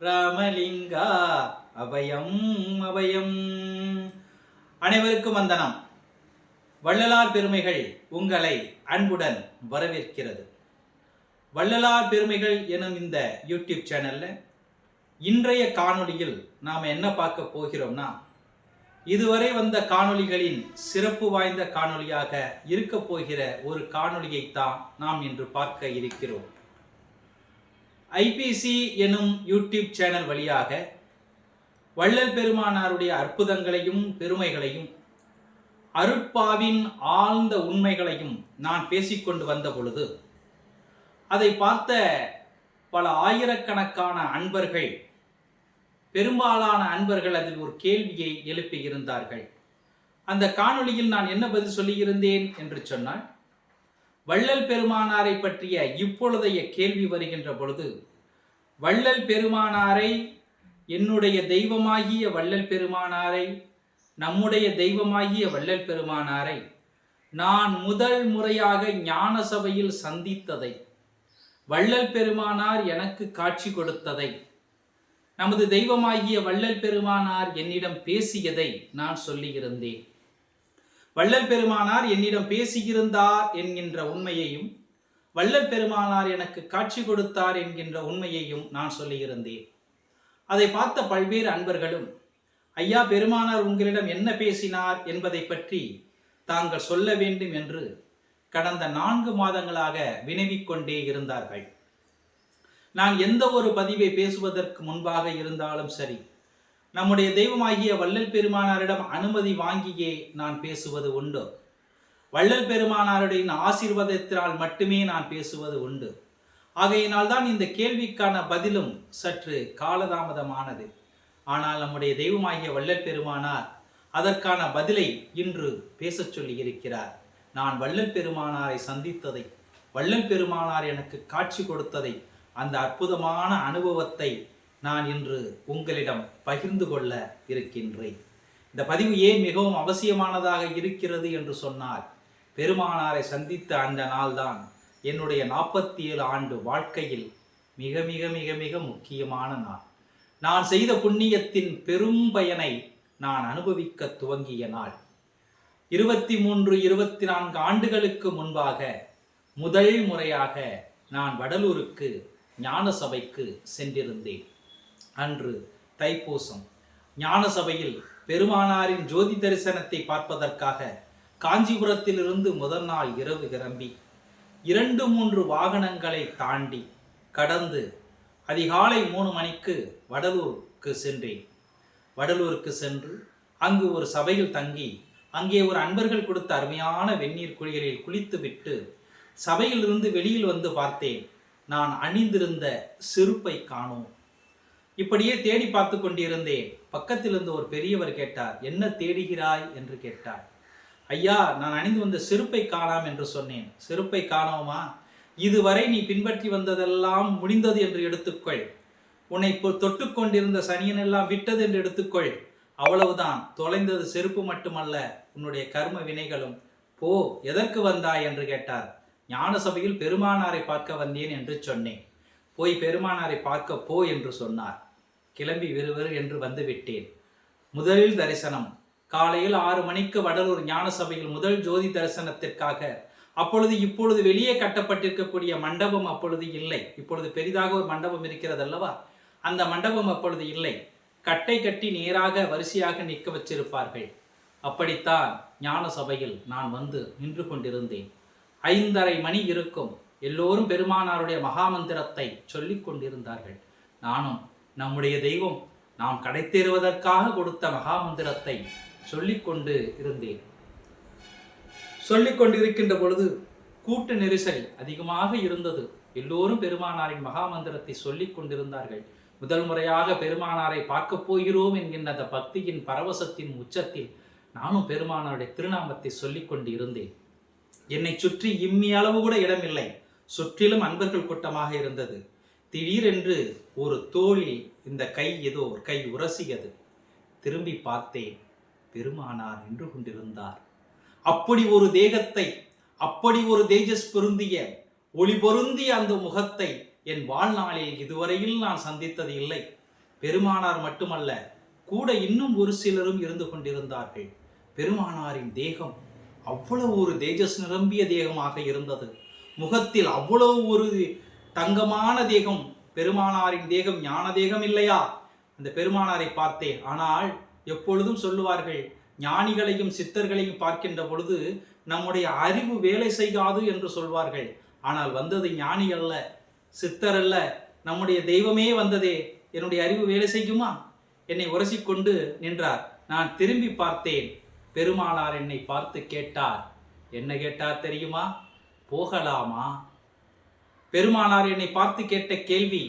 ராமலிங்கா அபயம் அபயம். அனைவருக்கும் வந்தனம். வள்ளலார் பெருமைகள் உங்களை அன்புடன் வரவேற்கிறது. வள்ளலார் பெருமைகள் எனும் இந்த யூடியூப் சேனல்ல இன்றைய காணொளியில் நாம் என்ன பார்க்க போகிறோம்னா இதுவரை வந்த காணொளிகளின் சிறப்பு வாய்ந்த காணொளியாக இருக்க போகிற ஒரு காணொளியைத்தான் நாம் இன்று பார்க்க இருக்கிறோம். ஐபிசி எனும் யூடியூப் சேனல் வழியாக வள்ளல் பெருமானாருடைய அற்புதங்களையும் பெருமைகளையும் அருட்பாவின் ஆழ்ந்த உண்மைகளையும் நான் பேசிக்கொண்டு வந்த பொழுது அதை பார்த்த பல ஆயிரக்கணக்கான அன்பர்கள் பெரும்பாலான அன்பர்கள் அதில் ஒரு கேள்வியை எழுப்பியிருந்தார்கள். அந்த காணொளியில் நான் என்ன பதில் சொல்லியிருந்தேன் என்று சொன்னால் வள்ளல் பெருமானாரை பற்றிய இப்பொழுதைய கேள்வி வருகின்ற பொழுது வள்ளல் பெருமானாரை என்னுடைய தெய்வமாகிய வள்ளல் பெருமானாரை நம்முடைய தெய்வமாகிய வள்ளல் பெருமானாரை நான் முதல் முறையாக ஞான சபையில் சந்தித்ததை வள்ளல் பெருமானார் எனக்கு காட்சி கொடுத்ததை நமது தெய்வமாகிய வள்ளல் பெருமானார் என்னிடம் பேசியதை நான் சொல்லியிருந்தேன். வள்ளல் பெருமானார் என்னிடம் பேசியிருந்தார் என்கின்ற உண்மையையும் வள்ளல் பெருமானார் எனக்கு காட்சி கொடுத்தார் என்கின்ற உண்மையையும் நான் சொல்லியிருந்தேன். அதை பார்த்த பல்வேறு அன்பர்களும் ஐயா பெருமானார் உங்களிடம் என்ன பேசினார் என்பதை பற்றி தாங்கள் சொல்ல வேண்டும் என்று கடந்த நான்கு மாதங்களாக வினவிக்கொண்டே இருந்தார்கள். நான் எந்த ஒரு பதிவை பேசுவதற்கு முன்பாக இருந்தாலும் சரி நம்முடைய தெய்வமாகிய வள்ளல் பெருமானாரிடம் அனுமதி வாங்கியே நான் பேசுவது உண்டு. வள்ளல் பெருமானாருடைய ஆசீர்வாதத்தினால் மட்டுமே நான் பேசுவது உண்டு. ஆகையினால் தான் இந்த கேள்விக்கான பதிலும் சற்று காலதாமதமானது. ஆனால் நம்முடைய தெய்வமாகிய வள்ளல் பெருமானார் அதற்கான பதிலை இன்று பேசச் சொல்லி இருக்கிறார் நான் வள்ளல் பெருமானாரை சந்தித்ததை வள்ளல் பெருமானார் எனக்கு காட்சி கொடுத்ததை அந்த அற்புதமான அனுபவத்தை நான் இன்று உங்களிடம் பகிர்ந்து கொள்ள இருக்கின்றேன். இந்த பதிவு ஏன் மிகவும் அவசியமானதாக இருக்கிறது என்று சொன்னால் பெருமானாரை சந்தித்த அந்த நாள்தான் என்னுடைய நாற்பத்தி ஏழு ஆண்டு வாழ்க்கையில் மிக மிக மிக மிக முக்கியமான நாள். நான் செய்த புண்ணியத்தின் பெரும் பயனை நான் அனுபவிக்க துவங்கிய நாள். இருபத்தி மூன்று இருபத்தி நான்கு ஆண்டுகளுக்கு முன்பாக முதல் முறையாக நான் வடலூருக்கு ஞான சபைக்கு சென்றிருந்தேன். அன்று தைப்பூசம். ஞான சபையில் பெருமானாரின் ஜோதி தரிசனத்தை பார்ப்பதற்காக காஞ்சிபுரத்திலிருந்து முதல் நாள் இரவு கிளம்பி இரண்டு மூன்று வாகனங்களை தாண்டி கடந்து அதிகாலை மூணு மணிக்கு வடலூருக்கு சென்றேன். வடலூருக்கு சென்று அங்கு ஒரு சபையில் தங்கி அங்கே ஒரு அன்பர்கள் கொடுத்த அருமையான வெந்நீர் குளியலில் குளித்துவிட்டு சபையிலிருந்து வெளியில் வந்து பார்த்தேன். நான் அணிந்திருந்த செருப்பை காணோம். இப்படியே தேடி பார்த்து கொண்டிருந்தேன். பக்கத்திலிருந்து ஒரு பெரியவர் கேட்டார் என்ன தேடுகிறாய்? என்று கேட்டார். ஐயா நான் அணிந்து வந்த செருப்பை காணாம் என்று சொன்னேன். செருப்பை காணோமா? இதுவரை நீ பின்பற்றி வந்ததெல்லாம் முடிந்தது என்று எடுத்துக்கொள். உன்னை இப்போ தொட்டு கொண்டிருந்த சனியன் எல்லாம் விட்டது என்று எடுத்துக்கொள். அவ்வளவுதான். தொலைந்தது செருப்பு மட்டுமல்ல உன்னுடைய கர்ம வினைகளும். போ எதற்கு வந்தாய்? என்று கேட்டார். ஞான சபையில் பெருமானாரை பார்க்க வந்தேன் என்று சொன்னேன். போய் பெருமானாரை பார்க்க போ என்று சொன்னார். கிளம்பி விறுவிறு என்று வந்துவிட்டேன் முதலில் முதல் தரிசனம். காலையில் ஆறு மணிக்கு வடலூர் ஞான சபையில் முதல் ஜோதி தரிசனத்திற்காக. அப்பொழுது இப்பொழுது வெளியே கட்டப்பட்டிருக்கக்கூடிய மண்டபம் அப்பொழுது இல்லை. இப்பொழுது பெரிதாக ஒரு மண்டபம் இருக்கிறது அல்லவா அந்த மண்டபம் அப்பொழுது இல்லை. கட்டை கட்டி நேராக வரிசையாக நிற்க வச்சிருப்பார்கள். அப்படித்தான் ஞான சபையில் நான் வந்து நின்று கொண்டிருந்தேன். ஐந்தரை மணி இருக்கும். எல்லோரும் பெருமானாருடைய மகாமந்திரத்தை சொல்லிக் கொண்டிருந்தார்கள். நானும் நம்முடைய தெய்வம் நாம் கடைத்தேறுவதற்காக கொடுத்த மகாமந்திரத்தை சொல்லிக்கொண்டு இருந்தேன். சொல்லிக்கொண்டிருக்கின்ற பொழுது கூட்டு நெரிசல் அதிகமாக இருந்தது. எல்லோரும் பெருமானாரின் மகாமந்திரத்தை சொல்லிக் கொண்டிருந்தார்கள். முதல் முறையாக பெருமானாரை பார்க்கப் போகிறோம் என்கின்ற அந்த பக்தியின் பரவசத்தின் உச்சத்தில் நானும் பெருமானாருடைய திருநாமத்தை சொல்லிக் கொண்டு இருந்தேன் என்னை சுற்றி இம்மி அளவு கூட இடமில்லை. சுற்றிலும் அன்பர்கள் கூட்டமாக இருந்தது. திடீரென்று ஒரு தோளில் இந்த கை ஏதோ ஒரு கை உரசியது. திரும்பி பார்த்தேன் பெருமானார் நின்று கொண்டிருந்தார். அப்படி ஒரு தேகத்தை அப்படி ஒரு தேஜஸ் பொருந்திய ஒளி பொருந்திய அந்த முகத்தை என் வாழ்நாளில் இதுவரையில் நான் சந்தித்தது இல்லை. பெருமானார் மட்டுமல்ல கூட இன்னும் ஒரு சிலரும் இருந்து கொண்டிருந்தார்கள். பெருமானாரின் தேகம் அவ்வளவு ஒரு தேஜஸ் நிரம்பிய தேகமாக இருந்தது. முகத்தில் அவ்வளவு ஒரு தங்கமான தேகம் பெருமானாரின் தேகம் ஞான தேகம் இல்லையா? அந்த பெருமானாரை பார்த்தேன் ஆனால் எப்பொழுதும் சொல்லுவார்கள் ஞானிகளையும் சித்தர்களையும் பார்க்கின்ற பொழுது நம்முடைய அறிவு வேலை செய்யாது என்று சொல்வார்கள். ஆனால் வந்தது ஞானி அல்ல சித்தர் அல்ல. நம்முடைய தெய்வமே வந்ததே. என்னுடைய அறிவு வேலை செய்யுமா? என்னை உரசிக்கொண்டு நின்றார். நான் திரும்பி பார்த்தேன். பெருமானார் என்னை பார்த்து கேட்டார். என்ன கேட்டார் தெரியுமா? போகலாமா? பெருமானார் என்னை பார்த்து கேட்ட கேள்வி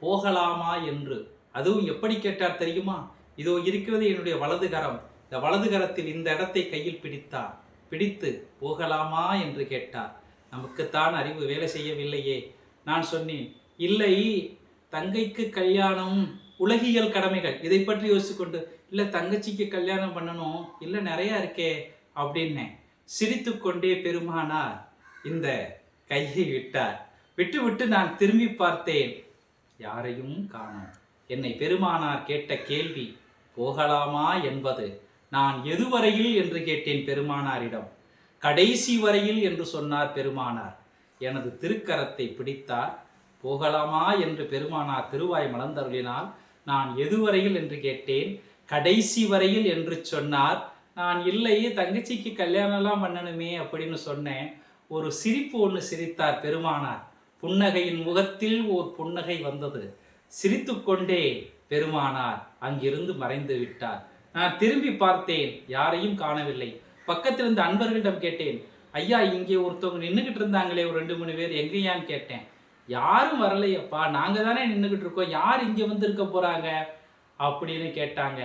போகலாமா என்று? அதுவும் எப்படி கேட்டார் தெரியுமா? இதோ இருக்கிறது என்னுடைய வலது கரம். இந்த வலது கரத்தில் இந்த இடத்தை கையில் பிடித்தார். பிடித்து போகலாமா? என்று கேட்டார். நமக்குத்தான் அறிவு வேலை செய்யவில்லையே. நான் சொன்னேன் இல்லை தங்கைக்கு கல்யாணம் உலகியல் கடமைகள். இதை பற்றி யோசிச்சுக்கொண்டு இல்லை தங்கச்சிக்கு கல்யாணம் பண்ணணும் இல்லை நிறையா இருக்கே அப்படின்னேன். சிரித்து கொண்டே பெருமானார் இந்த கையை விட்டார். விட்டுவிட்டு நான் திரும்பி பார்த்தேன். யாரையும் காணோம். என்னை பெருமானார் கேட்ட கேள்வி போகலாமா? என்பது நான் எதுவரையில் என்று கேட்டேன் பெருமானாரிடம். கடைசி வரையில் என்று சொன்னார் பெருமானார். எனது திருக்கரத்தை பிடித்தார். போகலாமா? என்று பெருமானார் திருவாய் மலர்ந்தருளினால் நான் எதுவரையில் என்று கேட்டேன். கடைசி வரையில் என்று சொன்னார். நான் இல்லை தங்கச்சிக்கு கல்யாணம்லாம் பண்ணணுமே அப்படின்னு சொன்னேன். ஒரு சிரிப்பு ஒன்று சிரித்தார் பெருமானார். புன்னகையின் முகத்தில் ஓர் புன்னகை வந்தது. சிரித்துக்கொண்டே பெருமானார் அங்கிருந்து மறைந்து விட்டார். நான் திரும்பி பார்த்தேன் யாரையும் காணவில்லை. பக்கத்தில் இருந்த அன்பர்களிடம் கேட்டேன் ஐயா இங்கே ஒருத்தவங்க நின்றுகிட்டு இருந்தாங்களே ஒரு ரெண்டு மூணு பேர் எங்கேயான்னு கேட்டேன். யாரும் வரலையப்பா நாங்கள் தானே நின்றுகிட்டு இருக்கோம் யார் இங்கே வந்திருக்க போகிறாங்க அப்படின்னு கேட்டாங்க.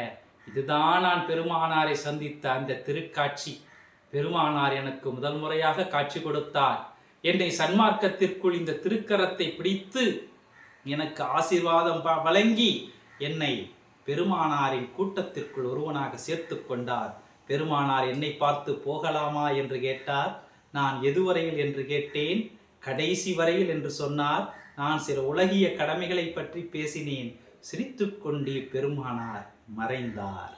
இதுதான் நான் பெருமானாரை சந்தித்த அந்த திருக்காட்சி. பெருமானார் எனக்கு முதல் முறையாக காட்சி கொடுத்தார். என்னை சன்மார்க்கத்திற்குள் இந்த திருக்கரத்தை பிடித்து எனக்கு ஆசீர்வாதம் ப- வழங்கி என்னை பெருமானாரின் கூட்டத்திற்குள் ஒருவனாக சேர்த்து கொண்டார். பெருமானார் என்னை பார்த்து போகலாமா என்று கேட்டார். நான் எதுவரையில் என்று கேட்டேன். கடைசி வரையில் என்று சொன்னார். நான் சில உலகிய கடமைகளை பற்றி பேசினேன். சிரித்துக்கொண்டே பெருமானார் மறைந்தார்.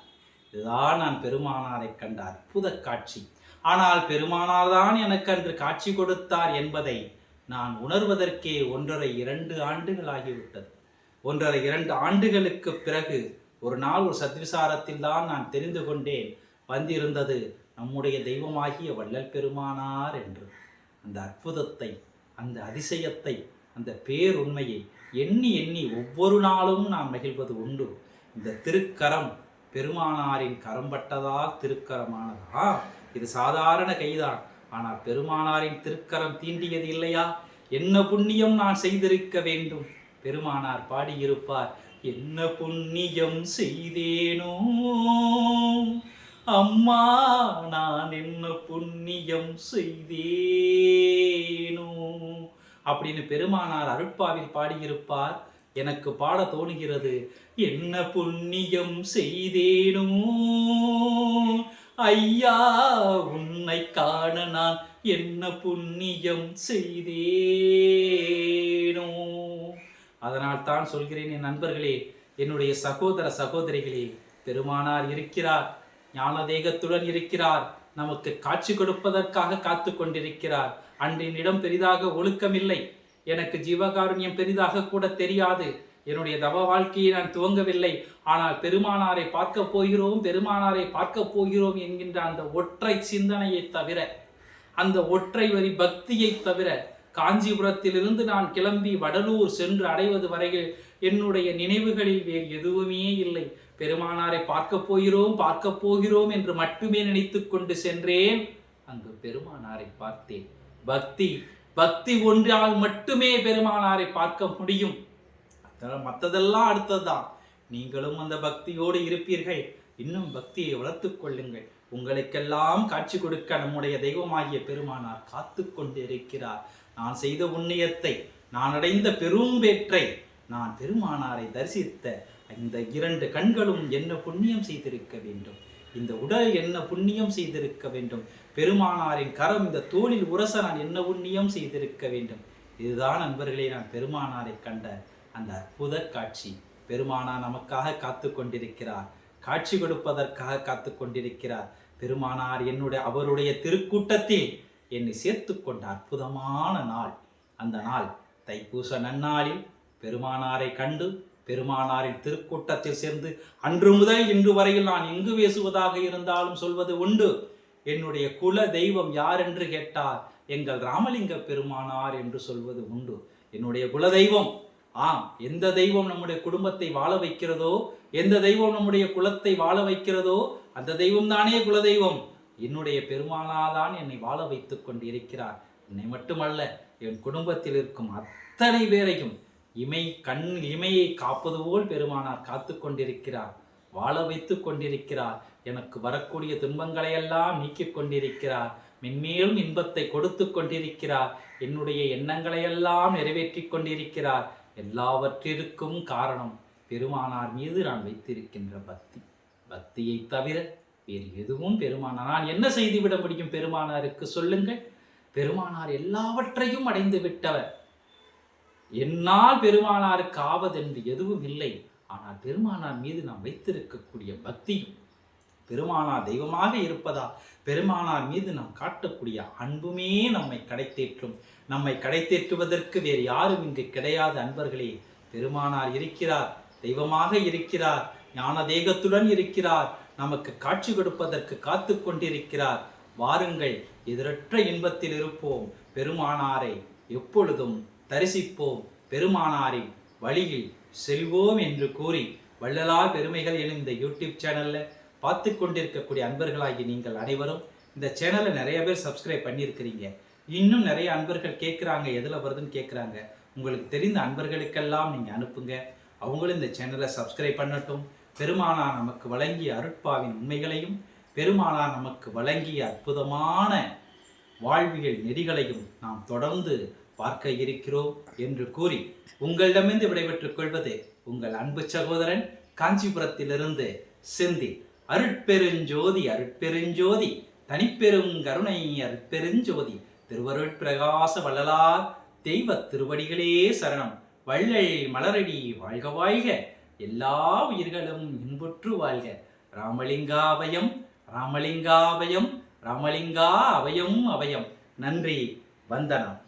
இதுதான் நான் பெருமானாரை கண்ட அற்புத காட்சி. ஆனால் பெருமானார் தான் எனக்கு அன்று காட்சி கொடுத்தார் என்பதை நான் உணர்வதற்கே ஒன்றரை இரண்டு ஆண்டுகள் ஆகிவிட்டது ஒன்றரை இரண்டு ஆண்டுகளுக்கு பிறகு ஒரு நாள் ஒரு சத்விசாரத்தில் தான் நான் தெரிந்து கொண்டேன். வந்திருந்தது நம்முடைய தெய்வமாகிய வள்ளல் பெருமானார் என்று. அந்த அற்புதத்தை அந்த அதிசயத்தை அந்த பேருண்மையை எண்ணி எண்ணி ஒவ்வொரு நாளும் நான் மகிழ்வது உண்டு. இந்த திருக்கரம் பெருமானாரின் கரம்பட்டதால் திருக்கரமானதா? இது சாதாரண கைதான். ஆனால் பெருமானாரின் திருக்கரம் தீண்டியது இல்லையா? என்ன புண்ணியம் நான் செய்திருக்க வேண்டும்? பெருமானார் பாடியிருப்பார் என்ன புண்ணியம் செய்தேனோ? அம்மா நான் என்ன புண்ணியம் செய்தேனோ? அப்படின்னு பெருமானார் அருட்பாவில் பாடியிருப்பார். எனக்கு பாட தோணுகிறது என்ன புண்ணியம் செய்தேனோ? ஐயா உன்னை காண நான் என்ன புண்ணியம் செய்தேனோ? அதனால் தான் சொல்கிறேன் என் நண்பர்களே என்னுடைய சகோதர சகோதரிகளே பெருமானார் இருக்கிறார் ஞானதேகத்துடன் இருக்கிறார் நமக்கு காட்சி கொடுப்பதற்காக காத்து கொண்டிருக்கிறார். அன்றினிடம் பெரிதாக ஒழுக்கமில்லை. எனக்கு ஜீவகாருண்யம் பெரிதாக கூட தெரியாது. என்னுடைய தவ வாழ்க்கையை நான் துவங்கவில்லை. ஆனால் பெருமானாரை பார்க்க போகிறோம் பெருமானாரை பார்க்க போகிறோம் என்கின்ற அந்த ஒற்றை சிந்தனையை தவிர அந்த ஒற்றை வரி பக்தியை தவிர காஞ்சிபுரத்திலிருந்து நான் கிளம்பி வடலூர் சென்று அடைவது வரையில் என்னுடைய நினைவுகளில் வேறு எதுவுமே இல்லை. பெருமானாரை பார்க்க போகிறோம் பார்க்க போகிறோம் என்று மட்டுமே நினைத்து கொண்டு சென்றேன். அங்கு பெருமானாரை பார்த்தேன். பக்தி பக்தி ஒன்றால் மட்டுமே பெருமானாரை பார்க்க முடியும். மற்றதெல்லாம் அடுத்ததுதான். நீங்களும் அந்த பக்தியோடு இருப்பீர்கள். இன்னும் பக்தியை வளர்த்து கொள்ளுங்கள். உங்களுக்கெல்லாம் காட்சி கொடுக்க நம்முடைய தெய்வமாகிய பெருமானார் காத்து கொண்டிருக்கிறார். நான் செய்த புண்ணியத்தை நான் அடைந்த பெரும்பேற்றை நான் பெருமானாரை தரிசித்த இந்த இரண்டு கண்களும் என்ன புண்ணியம் செய்திருக்க வேண்டும்? இந்த உடல் என்ன புண்ணியம் செய்திருக்க வேண்டும்? பெருமானாரின் கரம் இந்த தோளில் உரச நான் என்ன புண்ணியம் செய்திருக்க வேண்டும்? இதுதான் நண்பர்களே நான் பெருமானாரை கண்ட அந்த அற்புத காட்சி பெருமானார் நமக்காக காத்து கொண்டிருக்கிறார். காட்சி கொடுப்பதற்காக காத்து கொண்டிருக்கிறார். பெருமானார் என்னுடைய அவருடைய திருக்கூட்டத்தில் என்னை சேர்த்து கொண்ட அற்புதமான நாள். அந்த நாள் தைப்பூச நன்னாளில் பெருமானாரை கண்டு பெருமானாரின் திருக்கூட்டத்தில் சேர்ந்து அன்று முதல் இன்று வரையில் நான் எங்கு பேசுவதாக இருந்தாலும் சொல்வது உண்டு. என்னுடைய குல தெய்வம் யார் என்று கேட்டார் எங்கள் ராமலிங்க பெருமானார் என்று சொல்வது உண்டு. என்னுடைய குல தெய்வம் ஆம் எந்த தெய்வம் நம்முடைய குடும்பத்தை வாழ வைக்கிறதோ எந்த தெய்வம் நம்முடைய குலத்தை வாழ வைக்கிறதோ அந்த தெய்வம் தானே குலதெய்வம். என்னுடைய பெருமானாதான் என்னை வாழ வைத்துக் கொண்டிருக்கிறார். என்னை மட்டுமல்ல என் குடும்பத்தில் இருக்கும் அத்தனை பேரையும் இமை கண் இமையை காப்பது போல் பெருமானார் காத்து கொண்டிருக்கிறார். வாழ வைத்துக் கொண்டிருக்கிறார். எனக்கு வரக்கூடிய துன்பங்களை எல்லாம் நீக்கிக் கொண்டிருக்கிறார். மென்மேலும் இன்பத்தை கொடுத்து கொண்டிருக்கிறார். என்னுடைய எண்ணங்களை எல்லாம் கொண்டிருக்கிறார். எல்லாவற்றிற்கும் காரணம் பெருமானார் மீது நான் வைத்திருக்கின்ற பக்தி. பக்தியை தவிர வேறு எதுவும் பெருமானார் நான் என்ன செய்துவிட முடியும் பெருமானாருக்கு சொல்லுங்கள். பெருமானார் எல்லாவற்றையும் அடைந்து விட்டவர். என்னால் பெருமானாருக்கு ஆவதென்று எதுவும் இல்லை. ஆனால் பெருமானார் மீது நாம் வைத்திருக்கக்கூடிய பக்தியும் பெருமானார் தெய்வமாக இருப்பதா? பெருமானார் மீது நாம் காட்டக்கூடிய அன்புமே நம்மை கடைத்தேற்றும். நம்மை கடைத்தேற்றுவதற்கு வேறு யாரும் இங்கு கிடையாது அன்பர்களே. பெருமானார் இருக்கிறார் தெய்வமாக இருக்கிறார் ஞான தேகத்துடன் இருக்கிறார் நமக்கு காட்சி கொடுப்பதற்கு காத்து கொண்டிருக்கிறார். வாருங்கள் எதிரற்ற இன்பத்தில் இருப்போம். பெருமானாரை எப்பொழுதும் தரிசிப்போம். பெருமானாரின் வழியில் செல்வோம் என்று கூறி வள்ளலார் பெருமைகள் எனும் இந்த யூடியூப் சேனல்ல பார்த்து கொண்டிருக்கக்கூடிய அன்பர்களாகி நீங்கள் அனைவரும் இந்த சேனலை நிறைய பேர் சப்ஸ்கிரைப் பண்ணியிருக்கிறீங்க. இன்னும் நிறைய அன்பர்கள் கேட்குறாங்க எதில் வருதுன்னு கேட்குறாங்க உங்களுக்கு தெரிந்த அன்பர்களுக்கெல்லாம் நீங்கள் அனுப்புங்க. அவங்களும் இந்த சேனலை சப்ஸ்கிரைப் பண்ணட்டும். பெருமானா நமக்கு வழங்கிய அருட்பாவின் உண்மைகளையும் பெருமானா நமக்கு வழங்கிய அற்புதமான வாழ்வியல் நெறிகளையும் நாம் தொடர்ந்து பார்க்க இருக்கிறோம் என்று கூறி உங்களிடமிருந்து விடைபெற்றுக் கொள்வது உங்கள் அன்பு சகோதரன் காஞ்சிபுரத்திலிருந்து செந்தி. அருட்பெருஞ்சோதி அருட்பெருஞ்சோதி தனிப்பெரும் கருணை அருட்பெருஞ்சோதி திருவருட் பிரகாச வள்ளலார் தெய்வ திருவடிகளே சரணம். வள்ளல் மலரடி வாழ்க வாழ்க. எல்லா உயிர்களும் இன்புற்று வாழ்க. ராமலிங்காவயம் ராமலிங்காவயம் ராமலிங்கா அவயம் அவயம். நன்றி வந்தனம்.